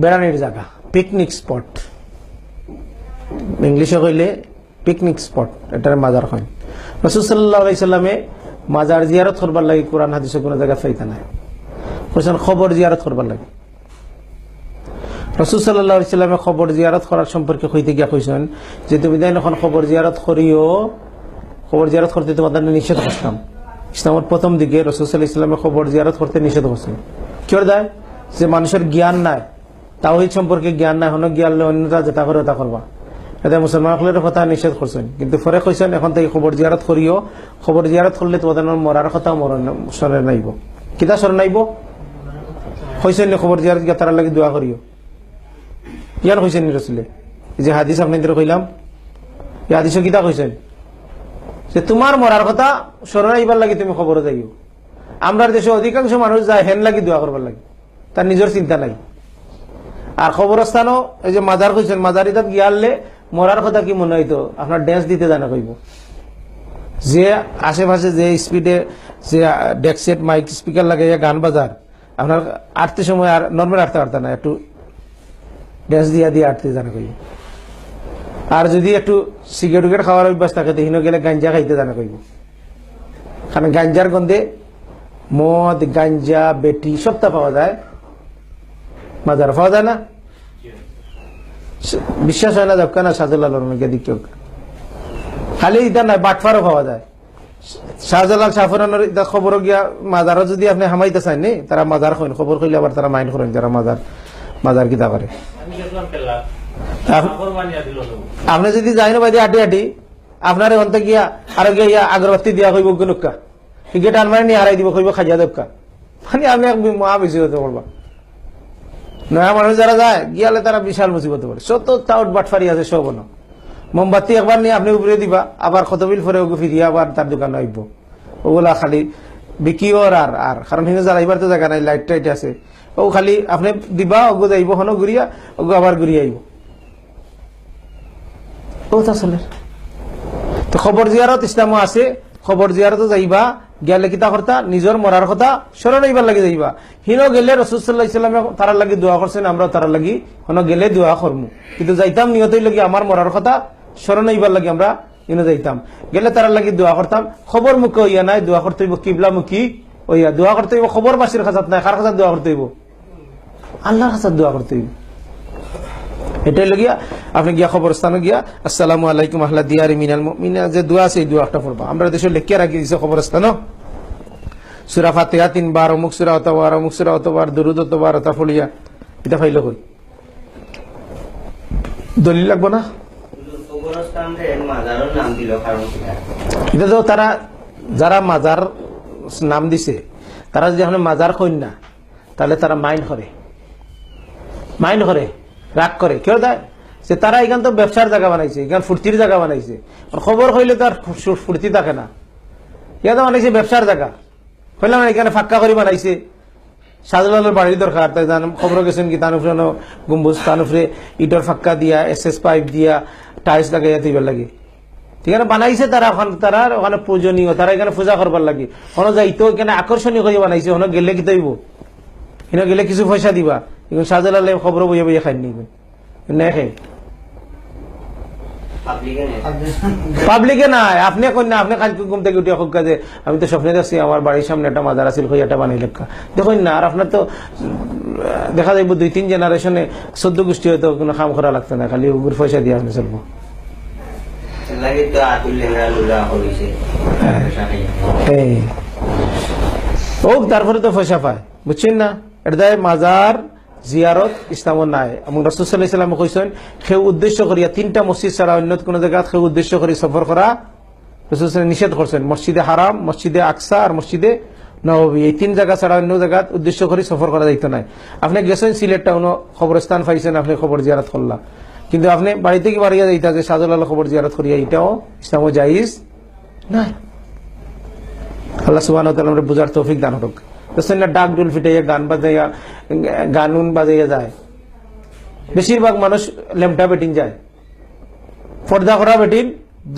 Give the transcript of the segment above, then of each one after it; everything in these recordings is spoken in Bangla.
বেড়ানির জায়গা পিকনিক স্পট ইংলিশে কইলে পিকনিক স্পট এটার মাজার হয়। রসুল সাল্লাহ সাল্লামে মাজার জিয়ারত করবার লাগে কোরআন হাদিসে কোনো জায়গা ফাইতা নাই। খবর জিয়ারত করবার লাগে। রসুল সাল্লাহ সাল্লামে খবর জিয়ারত করার সম্পর্কে কইতে গিয়া কইছেন যে তুমি দেন এখন খবর জিয়ারত করিও, খবর জিয়ারত করতে তোমাদের নিষেধ করতাম। ইসলামের প্রথম দিকে রসুল সাল্লাহ ইসলামে খবর জিয়ারত করতে নিষেধ করছেন। কি করে দেয়? যে মানুষের জ্ঞান নাই তাওহিদ সম্পর্কে জ্ঞান নাই হন জ্ঞান হলে অন্যরা যেটা করে তা করবা এটা মুসলমানসকলের কথা নিষেধ করছেন কিন্তু পরে কইছেন এখন থেকে খবর জিয়ারত করিও খবর জিয়ারত করলে তোমাদের মরার কথা মরণ স্মরণ নাইব কিতা স্মরণ নাইব কইছেন নি খবর জিয়ারত গিয়া তারা লাগে দোয়া করিও ইয়ার কইছেন নি রসুলে যে হাদিস আপনাদের কইলাম এই হাদিসও কিতা কইছেন যে তোমার মরার কথা স্মরণ আইবার লাগে, তুমি খবর যাইও আমরা দেশে অধিকাংশ মানুষ যায় হেন লাগি দোয়া করবার লাগে। তার নিজের চিন্তা নাই। আর খবরস্থানও এই যে মাজার কইছেন মাজারি তাত গিয়ালে মরার কথা কি মনে হইতো আপনার ড্যান্স দিতে জানা কইব। যে আশেপাশে যে স্পিডে যে ডেকসেট মাইক, স্পিকার লাগে গান বাজার, আপনার আটতে সময় আর নর্মাল আটতে পারতেন না, একটু ড্যান্স দিয়া দিয়ে আটতে জানা কইব। আর যদি একটু সিগারেট উগেট খাওয়ার অভ্যাস থাকে, তো হিনো গেলে গাঞ্জা খাইতে জানা কইব। কারণ গাঞ্জার গন্ধে মদ, গাঞ্জা, বেটি, সবটা পাওয়া যায়। মাজার পাওয়া যায় না। বিশ্বাস হয় না দক্কা না শাহজালাল দিকে খালি ইটা নাই বাটফারও পাওয়া যায়। শাহজালাল শাহফরানোর ইটা খবর গিয়া মাজারও যদি আপনি হামাইতে চান নি তারা মাজার কইন খবর কইলে আবার তারা মাইন্ড করেন যারা মাজার মাজার কিতা করে। আপনি যদি যাই না বাইরে আটি আটি আপনার অন্তে গিয়া আর গিয়া ইয়া আগরবাতি দিয়া কইব গনুকা গেট আনমারে নিয়ে হারাই দিব কইব খাজিয়া দেবকা মানে আমি এক মহা বেশি হতে পারবা নয়া মানুষ যারা যায়, গিয়ালে তারা বিশাল মুসিবত পড়ে। সত তাউট বাটফারি আছে সব মোমবাতি একবার নিয়ে আপনি উপরে দিবা, আবার কত বিল ফরে ওকে ফিরিয়ে আবার তার দোকানে আইব। ওগুলা খালি বিকিও আর আর কারণ হিনে জ্বালাইবার তো জায়গা নাই লাইট টাইট আছে। ও খালি আপনি দিবা, ওগো যাইব হনো ঘুরিয়া, ওগো আবার ঘুরিয়ে আইব। ও আসলে তো খবর জিয়ারত ইসলামও আছে, খবর জিয়ারত যাইবা। গেলে কিতা করতা নিজের মরার কথা স্মরণ হইবার লাগে যাইবা। হিনো গেলে রসুল্লাহ ইসলামে তারা লাগি দোয়া করছেন আমরা তারা লাগি হনো গেলে দোয়া করমু কিন্তু যাইতাম নিয়তই লাগি আমার মরার কথা স্মরণ হইবার লাগে আমরা ইনো যাইতাম। গেলে তারা লাগি দোয়া করতাম খবর মুখে হইয়া নাই দোয়া করতে হইব কিবলা মুখী হইয়া। দোয়া করতে হইব খবর বাসির খাসাত নাই কার খাসাত দোয়া করতে হইব? আল্লাহর খাসাত দোয়া করতে হইব। এটাই লগিয়া আপনি গিয়া খবরস্থানে গিয়া আসসালামু আলাইকুম আহলা দিয়ারি মিনাল মিনা যে দোয়া আছে এই দোয়াটা পড়বা। আমরা দেশে লেখিয়া রাখি দিছে খবরস্থান সুরা ফাতিহা তিনবার অমুক সুরা অতবার অমুক সুরা অতবার দুরুদ অতবার অতা ফলিয়া। এটা ফাইল কই? দলিল লাগবো না? এটা তো তারা যারা মাজার নাম দিছে তারা যদি এখন মাজার কইন না তাহলে তারা মাইন্ড করে। মাইন্ড করে? রাগ করে। কেউ দেয় যে তারা এখান তো ব্যবসার জায়গা বানাইছে এখান ফুর্তির জায়গা বানাইছে। আর খবর হইলে তার ফু- ফুর্তি থাকে না। ইয়াতে বানাইছে ব্যবসার জায়গা? কইলাম না এখানে ফাক্কা করে বানাইছে। শাহজালালের বাড়ির দরকার, তাই খবর গেছেন কি তার উপরে ন গম্বুজ উপরে ইটর ফাক্কা দিয়া এস এস পাইপ দিয়া, টাইলস লাগাইয়া দিবার লাগে। ঠিক আছে, বানাইছে তারা ওখানে তারা ওখানে পূজনীয়, তারা এখানে পূজা করবার লাগে। হনো যাইতো এখানে আকর্ষণীয় করে বানাইছে হনো গেলে কি তৈব? এনে গেলে কিছু পয়সা দিবা। এখন শাহজালালে খবর বইয়া বইয়া খাই নি নাই খাই পাবলিকে নাই। আপনি কই না? আপনি কালকে ঘুম থেকে উঠে হোক যে আমি তো স্বপ্নে দেখছি আমার বাড়ির সামনে একটা মাজার আছিল হই একটা বানাই লেখা। দেখুন না আর আপনার তো দেখা যাইব দুই তিন জেনারেশনে চোদ্দ গোষ্ঠী হয়তো কোনো কাম করা লাগতো না খালি উগুর পয়সা দিয়ে আপনি চলবো। ও তারপরে তো পয়সা পায়। বুঝছেন না? এটা মাজার জিয়ারত ইসলাম নাই। এবং রসুল্লাহ ইসলামে কইছেন সেই উদ্দেশ্য করিয়া তিনটা মসজিদ ছাড়া অন্য কোনো জায়গা সেই উদ্দেশ্য করে সফর করা রসুল নিষেধ করছেন। মসজিদে হারাম, মসজিদে আকসা আর মসজিদে নবী এই তিন জায়গা ছাড়া অন্য জায়গা উদ্দেশ্য করে সফর করা যাইতো নাই। আপনি গেছেন সিলেট টাউনও খবরস্থান পাইছেন, আপনি খবর জিয়ারত করলা। কিন্তু আপনি বাড়ি থেকে বাড়িয়া যাইতা যে শাহজালাল খবর জিয়ারত করিয়া, এটাও ইসলামও জাইজ নাই। আল্লাহ সুবাহ বুঝার তৌফিক দান হোক দেখছেন না ডাক ডুল ফিটাইয়া, গান বাজাইয়া গানুন বাজাইয়া যায়। বেশিরভাগ মানুষ লেমটা বেটিং যায়। পর্দা করা বেটিন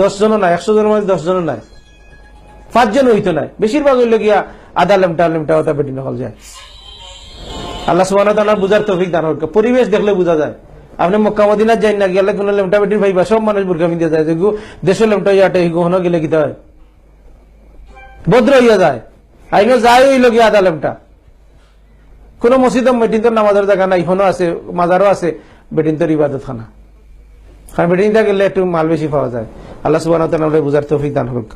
দশ জনও নাই, একশো জনের মধ্যে দশ জনও নাই। পাঁচজন হইতো নাই। বেশিরভাগ হইল গিয়া আধা লেমটা লেমটা ওটা বেটিন হল যায়। আল্লাহ সুবাহ বুঝার তৌফিক দান হোক পরিবেশ দেখলে বোঝা যায়। আপনি মক্কা মদিনার যাই না গেলে কোনো লেমটা বেটির ভাইবা সব মানুষ বুর্গা মিন্দে যায়। দেশের লেমটা ইয়াটে গহন গেলে কি হয়। ভদ্র হইয়া যায়। আইনো যায় ওই লগিয়া আদা লেমটা কোনো মসজিদ বেটিন তোর নামাজের জায়গা নাই হনো আছে মাজারও আছে বেটিনতর ইবাদত খানা কারণ বেটিন গেলে একটু মাল বেশি পাওয়া যায়। আল্লাহ সুবাহ বুঝার তৌফিক দান হোক